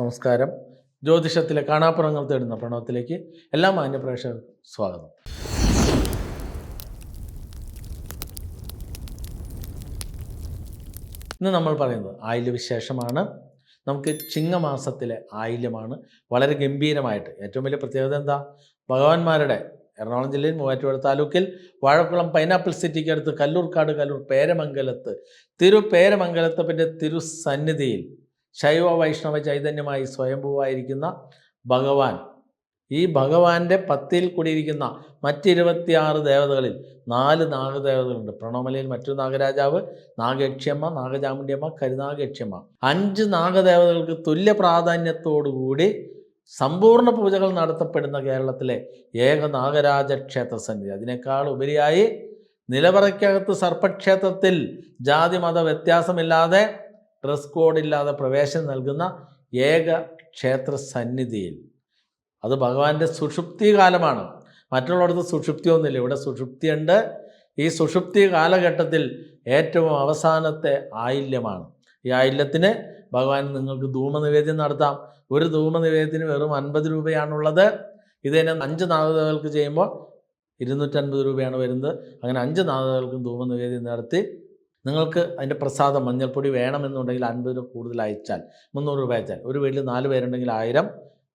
നമസ്കാരം. ജ്യോതിഷത്തിലെ കാണാപ്പുറങ്ങൾ തേടുന്ന പ്രണവത്തിലേക്ക് എല്ലാ മാന്യപ്രേക്ഷകർക്കും സ്വാഗതം. ഇന്ന് നമ്മൾ പറയുന്നത് ആയില്യ വിശേഷമാണ് നമുക്ക് ചിങ്ങമാസത്തിലെ ആയില്യമാണ്. വളരെ ഗംഭീരമായിട്ട്. ഏറ്റവും വലിയ പ്രത്യേകത എന്താ? ഭഗവാന്മാരുടെ എറണാകുളം ജില്ലയിൽ മൂവാറ്റുപുഴ താലൂക്കിൽ വാഴക്കുളം പൈനാപ്പിൾ സിറ്റിക്ക് അടുത്ത് കല്ലൂർക്കാട് കല്ലൂർ പേരമംഗലത്ത് തിരു പിന്നെ തിരുസന്നിധിയിൽ ശൈവ വൈഷ്ണവ ചൈതന്യമായി സ്വയംഭൂവായിരിക്കുന്ന ഭഗവാൻ. ഈ ഭഗവാന്റെ പത്തിൽ കൂടിയിരിക്കുന്ന മറ്റിരുപത്തിയാറ് ദേവതകളിൽ നാല് നാഗദേവതകളുണ്ട്. പ്രണോമലയിൽ മറ്റൊരു നാഗരാജാവ് നാഗയക്ഷ്യമ്മ നാഗചാമുണ്ഡിയമ്മ കരുനാഗയക്ഷ്യമ്മ അഞ്ച് നാഗദേവതകൾക്ക് തുല്യ പ്രാധാന്യത്തോടുകൂടി സമ്പൂർണ പൂജകൾ നടത്തപ്പെടുന്ന കേരളത്തിലെ ഏക നാഗരാജ ക്ഷേത്ര സന്നിധി അതിനേക്കാൾ ഉപരിയായി നിലവറയ്ക്കകത്ത് സർപ്പക്ഷേത്രത്തിൽ ജാതി മത വ്യത്യാസമില്ലാതെ ഡ്രസ് കോഡില്ലാതെ പ്രവേശനം നൽകുന്ന ഏക ക്ഷേത്ര സന്നിധിയിൽ. അത് ഭഗവാന്റെ സുഷുപ്തി കാലമാണ്. മറ്റുള്ളിടത്ത് സുഷുപ്തിയൊന്നുമില്ല. ഇവിടെ സുഷുപ്തിയുണ്ട്. ഈ സുഷുപ്തി കാലഘട്ടത്തിൽ ഏറ്റവും അവസാനത്തെ ആയില്യമാണ്. ഈ ആയില്യത്തിന് ഭഗവാൻ നിങ്ങൾക്ക് ധൂമനിവേദ്യം നടത്താം. ഒരു ധൂമനിവേദ്യത്തിന് വെറും അൻപത് രൂപയാണുള്ളത്. ഇത് തന്നെ അഞ്ച് നാഥതകൾക്ക് ചെയ്യുമ്പോൾ ഇരുന്നൂറ്റൻപത് രൂപയാണ് വരുന്നത്. അങ്ങനെ അഞ്ച് നാഗതകൾക്കും ധൂമനിവേദ്യം നടത്തി നിങ്ങൾക്ക് അതിന്റെ പ്രസാദം മഞ്ഞൾപ്പൊടി വേണമെന്നുണ്ടെങ്കിൽ അൻപത് രൂപ കൂടുതൽ അയച്ചാൽ മുന്നൂറ് രൂപ അയച്ചാൽ. ഒരു വീട്ടിൽ നാല് പേരുണ്ടെങ്കിൽ ആയിരം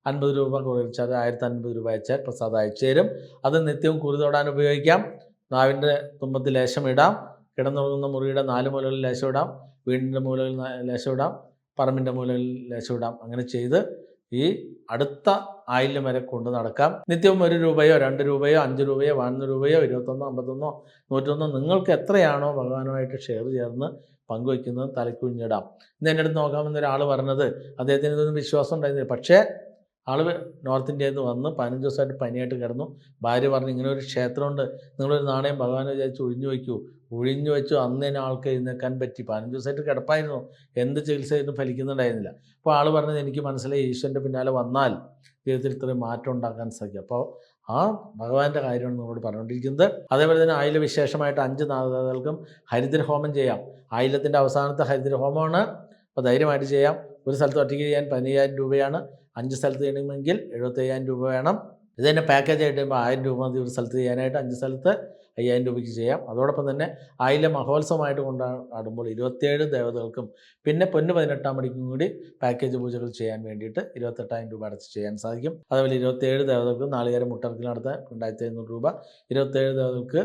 അൻപത് രൂപ കുറച്ചാൽ ആയിരത്തി അൻപത് രൂപ അയച്ചാൽ പ്രസാദം അയച്ചു തരും. അത് നിത്യവും കുരുതോടാൻ ഉപയോഗിക്കാം. നാവിന്റെ തുമ്പത്തിൽ ലേശം ഇടാം. കിടന്നുറങ്ങുന്ന മുറിയുടെ നാല് മൂലകളിൽ ലേശം ഇടാം. വീടിന്റെ മൂലകളിൽ ലേശം ഇടാം. പറമ്പിന്റെ മൂലകളിൽ ലേശം ഇടാം. അങ്ങനെ ചെയ്ത് ഈ അടുത്ത ആയില്യം വരെ കൊണ്ട് നടക്കാം. നിത്യവും ഒരു രൂപയോ രണ്ട് രൂപയോ അഞ്ച് രൂപയോ പതിനൊന്ന് രൂപയോ ഇരുപത്തൊന്നോ അമ്പത്തൊന്നോ നൂറ്റൊന്നോ നിങ്ങൾക്ക് എത്രയാണോ ഭഗവാനുമായിട്ട് ഷെയർ ചേർന്ന് പങ്കുവയ്ക്കുന്നത് തലക്കുഞ്ഞിടാം ഇന്ന് എന്റെ അടുത്ത് നോക്കാമെന്ന് ഒരാൾ പറഞ്ഞത് അദ്ദേഹത്തിന് ഇതൊന്നും വിശ്വാസം ഉണ്ടായിരുന്നില്ല. പക്ഷേ ആൾ നോർത്ത് ഇന്ത്യയിൽ നിന്ന് വന്ന് പതിനഞ്ച് ദിവസമായിട്ട് പനിയായിട്ട് കിടന്നു. ഭാര്യ പറഞ്ഞു ഇങ്ങനെ ഒരു ക്ഷേത്രമുണ്ട്. നിങ്ങളൊരു നാണയം ഭഗവാനെ വിചാരിച്ച് ഒഴിഞ്ഞു വയ്ക്കൂ. ഒഴിഞ്ഞു വെച്ചു അന്ന് തന്നെ ആൾക്ക് എഴുന്നേക്കാൻ പറ്റി. പതിനഞ്ച് ദിവസമായിട്ട് കിടപ്പായിരുന്നു. എന്ത് ചികിത്സ ചെയ്തും ഫലിക്കുന്നുണ്ടായിരുന്നില്ല. അപ്പോൾ ആൾ പറഞ്ഞത് എനിക്ക് മനസ്സിലായി ഈശ്വരന്റെ പിന്നാലെ വന്നാൽ ജീവിതത്തിൽ ഇത്രയും മാറ്റം ഉണ്ടാക്കാൻ സാധിക്കും. അപ്പോൾ ആ ഭഗവാന്റെ കാര്യമാണ് നമ്മളോട് പറഞ്ഞുകൊണ്ടിരിക്കുന്നത്. അതേപോലെ തന്നെ ആയില വിശേഷമായിട്ട് അഞ്ച് നാഥകൾക്കും ഹരിദ്ര ഹോമം ചെയ്യാം. ആയിലത്തിന്റെ അവസാനത്തെ ഹരിദ്ര ഹോമമാണ്. അപ്പോൾ ധൈര്യമായിട്ട് ചെയ്യാം. ഒരു സ്ഥലത്ത് ഒറ്റയ്ക്ക് ചെയ്യാൻ പതിനയ്യായിരം രൂപയാണ്. അഞ്ച് സ്ഥലത്ത് ചെയ്യണമെങ്കിൽ എഴുപത്തയ്യായിരം രൂപ വേണം. ഇത് തന്നെ പാക്കേജ് ആയിട്ട് കഴിയുമ്പോൾ ആയിരം രൂപ മതി ഒരു സ്ഥലത്ത് ചെയ്യാനായിട്ട് അഞ്ച് സ്ഥലത്ത് അയ്യായിരം രൂപയ്ക്ക് ചെയ്യാം. അതോടൊപ്പം തന്നെ ആയില മഹോത്സവമായിട്ട് കൊണ്ടാടുമ്പോൾ ഇരുപത്തിയേഴ് ദേവതകൾക്കും പിന്നെ പൊന്ന് പതിനെട്ടാം മണിക്കും കൂടി പാക്കേജ് പൂജകൾ ചെയ്യാൻ വേണ്ടിയിട്ട് ഇരുപത്തെട്ടായിരം രൂപ അടച്ച് ചെയ്യാൻ സാധിക്കും. അതുപോലെ ഇരുപത്തിയേഴ് ദേവതകൾക്ക് നാളികേരം മുട്ടർക്കിൽ നടത്താൻ രണ്ടായിരത്തി എഴുന്നൂറ് രൂപ. ഇരുപത്തേഴ് ദേവതകൾക്ക്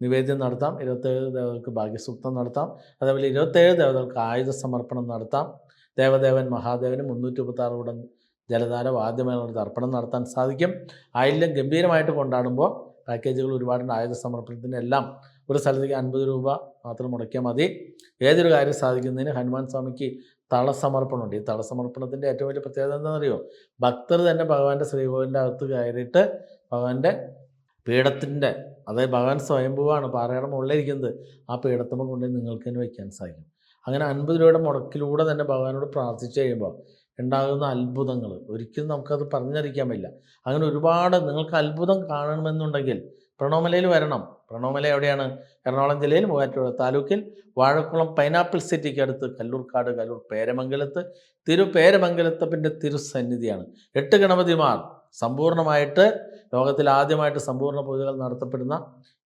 നിവേദ്യം നടത്താം. ഇരുപത്തേഴ് ദേവതകൾക്ക് ഭാഗ്യസൂക്തം നടത്താം. അതേപോലെ ഇരുപത്തേഴ് ദേവതകൾക്ക് ആയുധ സമർപ്പണം നടത്താം. ദേവദേവൻ മഹാദേവന് മുന്നൂറ്റി മുപ്പത്താറ് കൂടം ജലധാര വാദ്യമേള തർപ്പണം നടത്താൻ സാധിക്കും. ആയില്യം ഗംഭീരമായിട്ട് കൊണ്ടാടുമ്പോൾ പാക്കേജുകൾ ഒരുപാടുണ്ട് ആയുധ സമർപ്പണത്തിന് എല്ലാം ഒരു സ്ഥലത്തേക്ക് അൻപത് രൂപ മാത്രം മുടക്കിയാൽ മതി. ഏതൊരു കാര്യം സാധിക്കുന്നതിന് ഹനുമാൻ സ്വാമിക്ക് തളസമർപ്പണമുണ്ട്. ഈ തളസമർപ്പണത്തിന്റെ ഏറ്റവും വലിയ പ്രത്യേകത എന്താണെന്നറിയോ? ഭക്തർ തന്നെ ഭഗവാന്റെ ശ്രീകോവിലിന്റെ അകത്ത് കയറിയിട്ട് ഭഗവാന്റെ പീഠത്തിന്റെ അതായത് ഭഗവാൻ സ്വയംഭൂവാണ് പാറയുടെ മുകളിലിരിക്കുന്നത് ആ പീഠത്തുമ്പോൾ കൊണ്ടുപോയി നിങ്ങൾക്ക് തന്നെ വയ്ക്കാൻ സാധിക്കും. അങ്ങനെ അൻപത് രൂപയുടെ മുടക്കിലൂടെ തന്നെ ഭഗവാനോട് പ്രാർത്ഥിച്ചു കഴിയുമ്പോൾ ഉണ്ടാകുന്ന അത്ഭുതങ്ങൾ. ഒരിക്കലും നമുക്കത് പറഞ്ഞറിയിക്കാൻ പറ്റില്ല. അങ്ങനെ ഒരുപാട് നിങ്ങൾക്ക് അത്ഭുതം കാണണമെന്നുണ്ടെങ്കിൽ പ്രണോമലയിൽ വരണം. പ്രണോമല എവിടെയാണ്? എറണാകുളം ജില്ലയിൽ മൂവാറ്റുപുഴ താലൂക്കിൽ വാഴക്കുളം പൈനാപ്പിൾ സിറ്റിക്ക് അടുത്ത് കല്ലൂർക്കാട് കല്ലൂർ പേരമംഗലത്ത് തിരു പേരമംഗലത്തപ്പിന്റെ തിരുസന്നിധിയാണ് എട്ട് ഗണപതിമാർ സമ്പൂർണമായിട്ട് ലോകത്തിൽ ആദ്യമായിട്ട് സമ്പൂർണ പൂജകൾ നടത്തപ്പെടുന്ന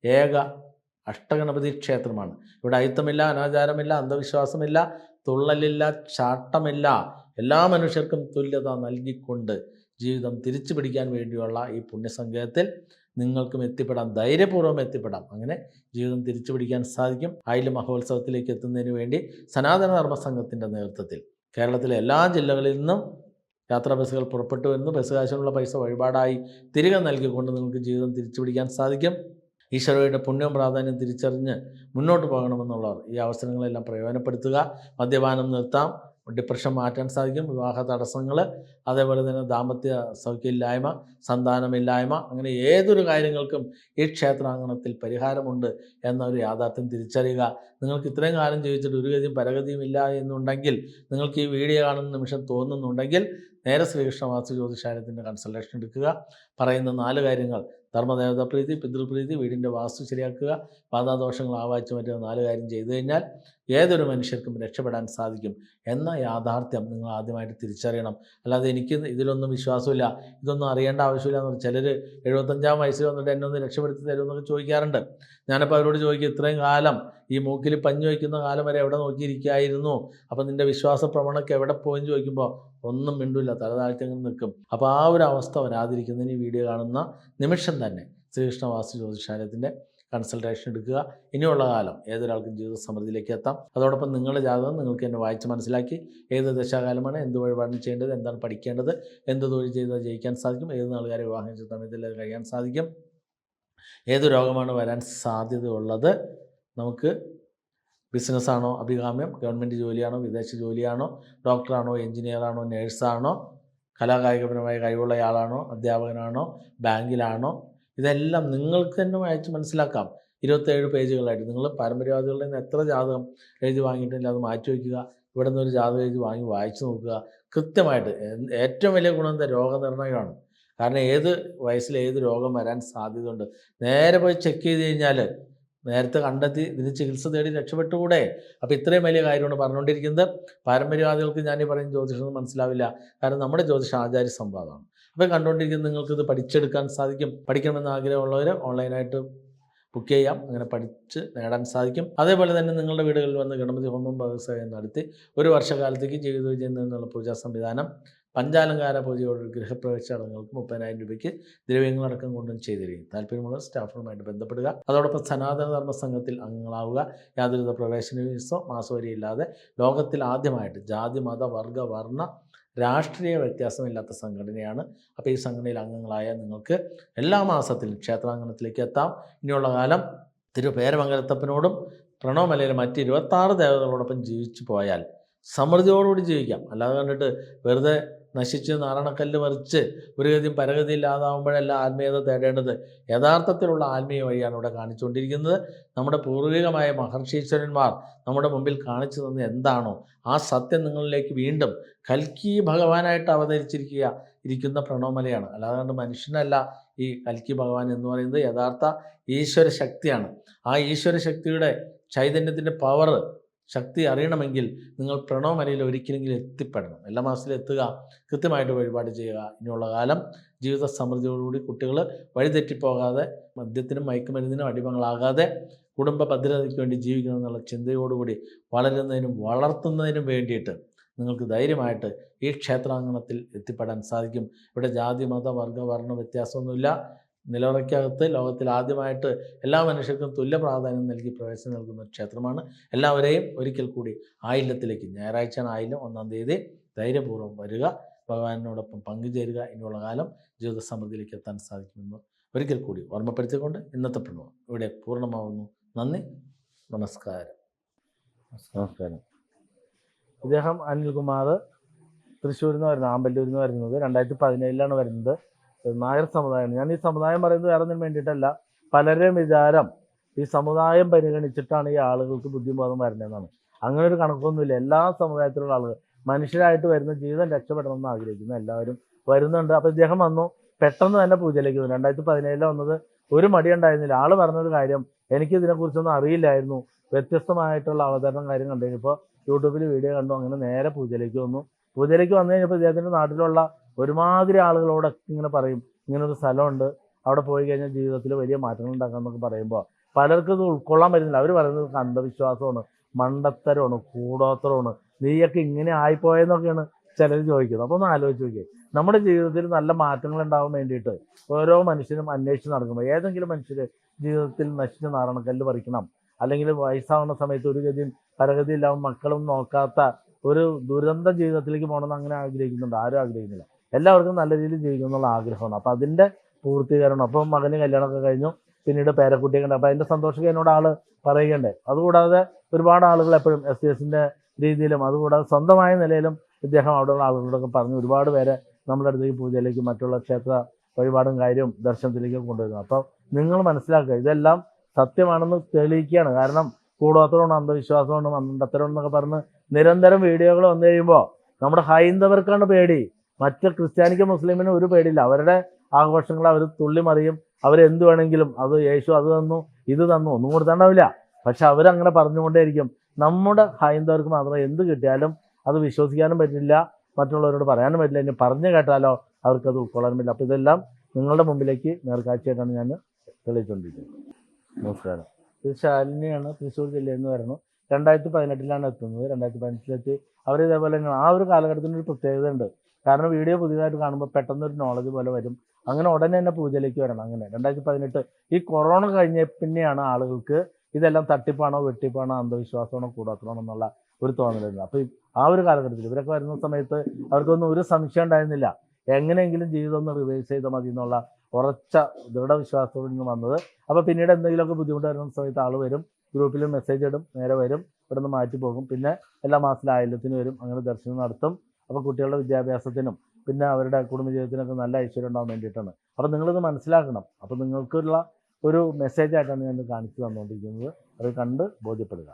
ഏക അഷ്ടഗണപതി ക്ഷേത്രമാണ്. ഇവിടെ അയിത്തമില്ല അനാചാരമില്ല അന്ധവിശ്വാസമില്ല തുള്ളലില്ല ചാട്ടമില്ല എല്ലാ മനുഷ്യർക്കും തുല്യത നൽകിക്കൊണ്ട് ജീവിതം തിരിച്ചു പിടിക്കാൻ വേണ്ടിയുള്ള ഈ പുണ്യസങ്കേതത്തിൽ നിങ്ങൾക്കും എത്തിപ്പെടാം ധൈര്യപൂർവം എത്തിപ്പെടാം. അങ്ങനെ ജീവിതം തിരിച്ചു പിടിക്കാൻ സാധിക്കും. ആയില മഹോത്സവത്തിലേക്ക് എത്തുന്നതിന് വേണ്ടി സനാതന ധർമ്മ സംഘത്തിന്റെ നേതൃത്വത്തിൽ കേരളത്തിലെ എല്ലാ ജില്ലകളിൽ നിന്നും യാത്രാ ബസ്സുകൾ പുറപ്പെട്ടു വരുന്നു ബസ് കാശിനുള്ള പൈസ വഴിപാടായി തിരികെ നൽകിക്കൊണ്ട് നിങ്ങൾക്ക് ജീവിതം തിരിച്ചു പിടിക്കാൻ സാധിക്കും. ഈശ്വരയുടെ പുണ്യം പ്രാധാന്യം തിരിച്ചറിഞ്ഞ് മുന്നോട്ട് പോകണമെന്നുള്ളവർ ഈ അവസരങ്ങളെല്ലാം പ്രയോജനപ്പെടുത്തുക. മദ്യപാനം നിർത്താം. ഡിപ്രഷൻ മാറ്റാൻ സാധിക്കും. വിവാഹ തടസ്സങ്ങൾ അതേപോലെ തന്നെ ദാമ്പത്യ സൗഖ്യമില്ലായ്മ സന്താനമില്ലായ്മ അങ്ങനെ ഏതൊരു കാര്യങ്ങൾക്കും ഈ ക്ഷേത്രാങ്കണത്തിൽ പരിഹാരമുണ്ട് എന്നൊരു യാഥാർത്ഥ്യം തിരിച്ചറിയുക. നിങ്ങൾക്ക് ഇത്രയും കാലം ജീവിച്ചിട്ട് ഒരു ഗതിയും പരഗതിയും ഇല്ല എന്നുണ്ടെങ്കിൽ നിങ്ങൾക്ക് ഈ വീഡിയോ കാണുന്ന നിമിഷം തോന്നുന്നുണ്ടെങ്കിൽ നേരെ ശ്രീകൃഷ്ണ വാസ്തു ജ്യോതിഷാലയത്തിന്റെ കൺസൾട്ടേഷൻ എടുക്കുക. പറയുന്ന നാല് കാര്യങ്ങൾ. ധർമ്മദേവത പ്രീതി പിതൃപ്രീതി വീടിന്റെ വാസ്തു ശരിയാക്കുക പാതാദോഷങ്ങൾ ആവാച്ചു മറ്റുന്ന നാല് കാര്യം ചെയ്തു കഴിഞ്ഞാൽ ഏതൊരു മനുഷ്യർക്കും രക്ഷപ്പെടാൻ സാധിക്കും എന്ന യാഥാർത്ഥ്യം നിങ്ങൾ ആദ്യമായിട്ട് തിരിച്ചറിയണം. അല്ലാതെ എനിക്ക് ഇതിലൊന്നും വിശ്വാസമില്ല. ഇതൊന്നും അറിയേണ്ട ആവശ്യമില്ല എന്ന് ചിലർ എഴുപത്തഞ്ചാം വയസ്സിൽ വന്നിട്ട് എന്നെ ഒന്ന് രക്ഷപ്പെടുത്തി തരുമെന്നൊക്കെ ചോദിക്കാറുണ്ട്. ഞാനപ്പോൾ അവരോട് ചോദിക്കും ഇത്രയും കാലം ഈ മൂക്കിൽ പഞ്ഞു വയ്ക്കുന്ന കാലം വരെ എവിടെ നോക്കിയിരിക്കായിരുന്നു? അപ്പം നിന്റെ വിശ്വാസ പ്രവണക്ക് എവിടെ പോയെന്ന് ചോദിക്കുമ്പോൾ ഒന്നും മിണ്ടില്ല തല താഴ്ത്തിങ്ങനെ നിൽക്കും. അപ്പോൾ ആ ഒരു അവസ്ഥ വരാതിരിക്കുന്നതിന് ഈ വീഡിയോ കാണുന്ന നിമിഷം തന്നെ ശ്രീകൃഷ്ണ വാസ്തു ജ്യോതിഷാലയത്തിന്റെ കൺസൾട്ടേഷൻ എടുക്കുക. ഇനിയുള്ള കാലം ഏതൊരാൾക്കും ജീവിത സമൃദ്ധിയിലേക്ക് എത്താം. അതോടൊപ്പം നിങ്ങളുടെ ജാതകം നിങ്ങൾക്ക് എന്നെ വായിച്ച് മനസ്സിലാക്കി ഏത് ദശാകാലമാണ് എന്ത് വഴിപാടിന് ചെയ്യേണ്ടത് എന്താണ് പഠിക്കേണ്ടത് എന്ത് തൊഴിൽ ചെയ്താൽ ജയിക്കാൻ സാധിക്കും ഏത് നാളുകാരെ വിവാഹം ചെയ്ത സമയത്തിൽ കഴിയാൻ സാധിക്കും. ഏത് രോഗമാണ് വരാൻ സാധ്യതയുള്ളത് നമുക്ക് ബിസിനസ്സാണോ അഭികാമ്യം? ഗവൺമെന്റ് ജോലിയാണോ? വിദേശ ജോലിയാണോ? ഡോക്ടറാണോ? എഞ്ചിനീയറാണോ നേഴ്സാണോ? കലാകായികപരമായ കഴിവുള്ളയാളാണോ അധ്യാപകനാണോ? ബാങ്കിലാണോ? ഇതെല്ലാം നിങ്ങൾക്ക് തന്നെ വായിച്ച് മനസ്സിലാക്കാം. ഇരുപത്തേഴ് പേജുകളായിട്ട്. നിങ്ങൾ പാരമ്പര്യവാദികളുടെ നിന്ന് എത്ര ജാതകം എഴുതി വാങ്ങിയിട്ടില്ല അത് മാറ്റി വയ്ക്കുക. ഇവിടെ ഒരു ജാതകം എഴുതി വാങ്ങി വായിച്ചു നോക്കുക. കൃത്യമായിട്ട് ഏറ്റവും വലിയ ഗുണം എന്താ? രോഗനിർണയമാണ്. കാരണം ഏത് വയസ്സിൽ ഏത് രോഗം വരാൻ സാധ്യതയുണ്ട്? നേരെ പോയി ചെക്ക് ചെയ്ത് കഴിഞ്ഞാൽ നേരത്തെ കണ്ടെത്തി ഇതിന് ചികിത്സ തേടി രക്ഷപ്പെട്ടുകൂടെ? അപ്പോൾ ഇത്രയും വലിയ കാര്യമാണ് പറഞ്ഞുകൊണ്ടിരിക്കുന്നത്. പാരമ്പര്യവാദികൾക്ക് ഞാൻ ഈ പറയുന്ന ജ്യോതിഷം മനസ്സിലാവില്ല. കാരണം നമ്മുടെ ജ്യോതിഷ ആചാര്യ സംവാദമാണ്. അപ്പോൾ കണ്ടുകൊണ്ടിരിക്കുന്ന നിങ്ങൾക്ക് ഇത് പഠിച്ചെടുക്കാൻ സാധിക്കും. പഠിക്കണമെന്ന് ആഗ്രഹമുള്ളവർ ഓൺലൈനായിട്ട് ബുക്ക് ചെയ്യാം അങ്ങനെ പഠിച്ച് നേടാൻ സാധിക്കും. അതേപോലെ തന്നെ നിങ്ങളുടെ വീടുകളിൽ വന്ന് ഗണപതി ഹോമം വ്യവസായം നടത്തി ഒരു വർഷകാലത്തേക്ക് ജീവിത വിജയം എന്നുള്ള പൂജാ സംവിധാനം പഞ്ചാലങ്കാര പൂജയോട് ഗൃഹപ്രവേശ ചടങ്ങുകൾക്ക് മുപ്പതിനായിരം രൂപയ്ക്ക് ദ്രവ്യങ്ങളടക്കം കൊണ്ടും ചെയ്തിരിക്കും. താല്പര്യമുള്ള സ്റ്റാഫുകളുമായിട്ട് ബന്ധപ്പെടുക. അതോടൊപ്പം സനാതന ധർമ്മ സംഘത്തിൽ അംഗങ്ങളാവുക. യാതൊരുവിധ പ്രവേശന ഫീസോ മാസവരിയില്ലാതെ ലോകത്തിൽ ആദ്യമായിട്ട് ജാതി മത വർഗ വർണ രാഷ്ട്രീയ വ്യത്യാസമില്ലാത്ത സംഘടനയാണ്. അപ്പോൾ ഈ സംഘടനയിൽ അംഗങ്ങളായ നിങ്ങൾക്ക് എല്ലാ മാസത്തിലും ക്ഷേത്രാങ്കണത്തിലേക്ക് എത്താം. ഇനിയുള്ള കാലം തിരുപേരമംഗലത്തപ്പനോടും പ്രണവമലയിലെ മറ്റ് ഇരുപത്താറ് ദേവതകളോടൊപ്പം ജീവിച്ചു പോയാൽ സമൃദ്ധിയോടുകൂടി ജീവിക്കാം. അല്ലാതെ കണ്ടിട്ട് വെറുതെ നശിച്ച് നാരണക്കല്ല് മറിച്ച് ഒരു ഗതിയും പരഗതി ഇല്ലാതാവുമ്പോഴല്ല ആത്മീയത തേടേണ്ടത് യഥാർത്ഥത്തിലുള്ള ആത്മീയ വഴിയാണ് ഇവിടെ കാണിച്ചുകൊണ്ടിരിക്കുന്നത്. നമ്മുടെ പൂർവികമായ മഹർഷീശ്വരന്മാർ നമ്മുടെ മുമ്പിൽ കാണിച്ചു തന്നത് എന്താണോ ആ സത്യം നിങ്ങളിലേക്ക് വീണ്ടും കൽക്കി ഭഗവാനായിട്ട് അവതരിച്ചിരിക്കുക ഇരിക്കുന്ന പ്രണവമലയാണ്. അല്ലാതെ മനുഷ്യനല്ല ഈ കൽക്കി ഭഗവാൻ എന്ന് പറയുന്നത്. യഥാർത്ഥ ഈശ്വര ശക്തിയാണ് ആ ഈശ്വര ശക്തിയുടെ ചൈതന്യത്തിന്റെ പവർ ശക്തി അറിയണമെങ്കിൽ നിങ്ങൾ പ്രണവമലയിൽ ഒരിക്കലെങ്കിലും എത്തിപ്പെടണം. എല്ലാ മാസത്തിലും എത്തുക കൃത്യമായിട്ട് വഴിപാട് ചെയ്യുക. ഇനിയുള്ള കാലം ജീവിത സമൃദ്ധിയോടുകൂടി കുട്ടികൾ വഴിതെറ്റിപ്പോകാതെ മദ്യത്തിനും മയക്കുമരുന്നിനും അടിമകളാകാതെ കുടുംബ ഭദ്രതയ്ക്ക് വേണ്ടി ജീവിക്കണം എന്നുള്ള ചിന്തയോടുകൂടി വളരുന്നതിനും വളർത്തുന്നതിനും വേണ്ടിയിട്ട് നിങ്ങൾക്ക് ധൈര്യമായിട്ട് ഈ ക്ഷേത്രാങ്കണത്തിൽ എത്തിപ്പെടാൻ സാധിക്കും. ഇവിടെ ജാതി മത വർഗ വർണ വ്യത്യാസമൊന്നുമില്ല. നിലവറയ്ക്കകത്ത് ലോകത്തിൽ ആദ്യമായിട്ട് എല്ലാ മനുഷ്യർക്കും തുല്യ പ്രാധാന്യം നൽകി പ്രവേശനം നൽകുന്ന ഒരു ക്ഷേത്രമാണ്. എല്ലാവരെയും ഒരിക്കൽ കൂടി ആയില്യത്തിലേക്ക് ഞായറാഴ്ച ആയില്യം ഒന്നാം തീയതി ധൈര്യപൂർവം വരിക ഭഗവാനോടൊപ്പം പങ്കുചേരുക ഇനിയുള്ള കാലം ജീവിത സമൃദ്ധിയിലേക്ക് എത്താൻ സാധിക്കുമെന്ന് ഒരിക്കൽ കൂടി ഓർമ്മപ്പെടുത്തിക്കൊണ്ട് ഇന്നത്തെ പ്രണവം ഇവിടെ പൂർണമാവുന്നു. നന്ദി നമസ്കാരം. നമസ്കാരം. ഇദ്ദേഹം അനിൽകുമാർ തൃശ്ശൂരിൽ നിന്ന് വരുന്നത് ആമ്പല്ലൂരിൽ നിന്ന് വരുന്നത്. രണ്ടായിരത്തി പതിനേഴിലാണ് വരുന്നത്. നായർ സമുദായമാണ് ഞാൻ ഈ സമുദായം പറയുന്നത് വേറെ ഒന്നിനും വേണ്ടിയിട്ടല്ല. പലരുടെയും വിചാരം ഈ സമുദായം പരിഗണിച്ചിട്ടാണ് ഈ ആളുകൾക്ക് ബുദ്ധിബോധം വരുന്നതെന്നാണ് അങ്ങനെ ഒരു കണക്കൊന്നുമില്ല. എല്ലാ സമുദായത്തിലുള്ള ആളുകൾ മനുഷ്യരായിട്ട് വരുന്ന ജീവിതം രക്ഷപ്പെടണം എന്ന് ആഗ്രഹിക്കുന്നു. എല്ലാവരും വരുന്നുണ്ട്. അപ്പോൾ ഇദ്ദേഹം വന്നു. പെട്ടെന്ന് തന്നെ പൂജയിലേക്ക് വന്നു. രണ്ടായിരത്തി പതിനേഴിൽ വന്നത് ഒരു മടി ഉണ്ടായിരുന്നില്ല ആൾ പറഞ്ഞൊരു കാര്യം എനിക്ക് ഇതിനെക്കുറിച്ചൊന്നും അറിയില്ലായിരുന്നു. വ്യത്യസ്തമായിട്ടുള്ള അവതരണം കാര്യം കണ്ടു കഴിഞ്ഞപ്പോൾ യൂട്യൂബിൽ വീഡിയോ കണ്ടു. അങ്ങനെ നേരെ പൂജയിലേക്ക് വന്നു. പൂജയിലേക്ക് വന്നു കഴിഞ്ഞപ്പോൾ ഇദ്ദേഹത്തിന്റെ നാട്ടിലുള്ള ഒരുമാതിരി ആളുകളോട് ഇങ്ങനെ പറയും. ഇങ്ങനൊരു സ്ഥലമുണ്ട്. അവിടെ പോയി കഴിഞ്ഞാൽ ജീവിതത്തിൽ വലിയ മാറ്റങ്ങൾ ഉണ്ടാക്കാം എന്നൊക്കെ പറയുമ്പോൾ പലർക്കും ഇത് ഉൾക്കൊള്ളാൻ പറ്റുന്നില്ല. അവർ പറയുന്നത് അന്ധവിശ്വാസമാണ് മണ്ടത്തരമാണ് കൂടോത്തരമാണ് നീയൊക്കെ ഇങ്ങനെ ആയിപ്പോയെന്നൊക്കെയാണ് ചിലർ ചോദിക്കുന്നത്. അപ്പോൾ ഒന്ന് ആലോചിച്ച് നോക്കിയേ. നമ്മുടെ ജീവിതത്തിൽ നല്ല മാറ്റങ്ങൾ ഉണ്ടാവാൻ വേണ്ടിയിട്ട് ഓരോ മനുഷ്യനും അന്വേഷിച്ച് നടക്കുമ്പോൾ ഏതെങ്കിലും മനുഷ്യർ ജീവിതത്തിൽ നശിച്ച നാരണക്കല്ല് പറിക്കണം. അല്ലെങ്കിൽ വയസ്സാവുന്ന സമയത്ത് ഒരു ഗതിയും പരഗതിയില്ലാവും മക്കളും നോക്കാത്ത ഒരു ദുരന്ത ജീവിതത്തിലേക്ക് പോകണമെന്ന് അങ്ങനെ ആഗ്രഹിക്കുന്നുണ്ട്. ആരും ആഗ്രഹിക്കുന്നില്ല. എല്ലാവർക്കും നല്ല രീതിയിൽ ജീവിക്കണം എന്നുള്ള ആഗ്രഹമാണ്. അപ്പോൾ അതിന്റെ പൂർത്തീകരണം അപ്പം മകന് കല്യാണമൊക്കെ കഴിഞ്ഞു പിന്നീട് പേരക്കുട്ടിയെ കണ്ടു അപ്പോൾ അതിന്റെ സന്തോഷം എന്നോട് ആൾ പറയുകയുണ്ട് അതുകൂടാതെ ഒരുപാട് ആളുകൾ എപ്പോഴും എസ് സി എസിന്റെ രീതിയിലും അതുകൂടാതെ സ്വന്തമായ നിലയിലും ഇദ്ദേഹം അവിടെയുള്ള ആളുകളോടൊക്കെ പറഞ്ഞു ഒരുപാട് പേരെ നമ്മുടെ അടുത്തേക്ക് പൂജയിലേക്ക് മറ്റുള്ള ക്ഷേത്ര വഴിപാടും കാര്യവും ദർശനത്തിലേക്കും കൊണ്ടുവരുന്നു. അപ്പോൾ നിങ്ങൾ മനസ്സിലാക്കുക ഇതെല്ലാം സത്യമാണെന്ന് തെളിയിക്കുകയാണ്. കാരണം കൂടോത്രമാണ് അന്ധവിശ്വാസമാണ് മണ്ടത്തരം എന്നൊക്കെ പറഞ്ഞ് നിരന്തരം വീഡിയോകൾ വന്നു കഴിയുമ്പോൾ നമ്മുടെ ഹൈന്ദവർക്കാണ് പേടി. മറ്റ് ക്രിസ്ത്യാനിക്ക് മുസ്ലിമിന് ഒരു പേടിയില്ല. അവരുടെ ആഘോഷങ്ങൾ അവർ തുള്ളി മറിയും അവരെന്ത് വേണമെങ്കിലും അത് യേശു അത് തന്നു ഇത് തന്നു ഒന്നും കൊടുത്താണ്ടാവില്ല. പക്ഷെ അവരങ്ങനെ പറഞ്ഞുകൊണ്ടേയിരിക്കും. നമ്മുടെ ഹൈന്ദവർക്ക് മാത്രം എന്ത് കിട്ടിയാലും അത് വിശ്വസിക്കാനും പറ്റില്ല മറ്റുള്ളവരോട് പറയാനും പറ്റില്ല. ഇനി പറഞ്ഞു കേട്ടാലോ അവർക്കത് ഉൾക്കൊള്ളാനും പറ്റില്ല അപ്പോൾ ഇതെല്ലാം നിങ്ങളുടെ മുമ്പിലേക്ക് നേർക്കാഴ്ചയായിട്ടാണ് ഞാൻ തെളിയിച്ചുകൊണ്ടിരിക്കുന്നത് നമസ്കാരം. ഇത് ശാലിനിയാണ് തൃശ്ശൂർ ജില്ലയിൽ നിന്ന് വരുന്നു. രണ്ടായിരത്തി പതിനെട്ടിലാണ് എത്തുന്നത്. രണ്ടായിരത്തി പതിനെട്ടിലെത്തി. അവർ ഇതേപോലെ ആ ഒരു കാലഘട്ടത്തിന്റെ ഒരു പ്രത്യേകത ഉണ്ട് കാരണം വീഡിയോ പുതിയതായിട്ട് കാണുമ്പോൾ പെട്ടെന്ന് ഒരു നോളജ് പോലെ വരും. അങ്ങനെ ഉടനെ തന്നെ പൂജയിലേക്ക് വരണം. അങ്ങനെ രണ്ടായിരത്തി പതിനെട്ട് ഈ കൊറോണ കഴിഞ്ഞ പിന്നെയാണ് ആളുകൾക്ക് ഇതെല്ലാം തട്ടിപ്പാണോ വെട്ടിപ്പാണോ അന്ധവിശ്വാസമാണോ കൂടാത്തണോ എന്നുള്ള ഒരു തോന്നലുണ്ട് അപ്പോൾ ആ ഒരു കാലഘട്ടത്തിൽ ഇവരൊക്കെ വരുന്ന സമയത്ത് അവർക്കൊന്നും ഒരു സംശയം ഉണ്ടായിരുന്നില്ല. എങ്ങനെയെങ്കിലും ജീവിതം ഒന്ന് റിവേഴ്സ് ചെയ്താൽ മതി എന്നുള്ള ഉറച്ച ദൃഢവിശ്വാസത്തോടെ നിന്ന് വന്നത്. അപ്പോൾ പിന്നീട് എന്തെങ്കിലുമൊക്കെ ബുദ്ധിമുട്ട് വരുന്ന സമയത്ത് ആൾ വരും ഗ്രൂപ്പിൽ മെസ്സേജ് ഇടും നേരെ വരും ഇവിടെ നിന്ന് മാറ്റി പോകും പിന്നെ എല്ലാ മാസത്തിലും ആയില്യത്തിന് വരും അങ്ങനെ ദർശനം നടത്തും. അപ്പോൾ കുട്ടികളുടെ വിദ്യാഭ്യാസത്തിനും പിന്നെ അവരുടെ കുടുംബജീവിതത്തിനൊക്കെ നല്ല ഐശ്വര്യം ഉണ്ടാകാൻ വേണ്ടിയിട്ടാണ്. അപ്പോൾ നിങ്ങളിത് മനസ്സിലാക്കണം. അപ്പോൾ നിങ്ങൾക്കുള്ള ഒരു മെസ്സേജായിട്ടാണ് ഞാൻ കാണിച്ചു തന്നുകൊണ്ടിരിക്കുന്നത് അത് കണ്ട് ബോധ്യപ്പെടുക.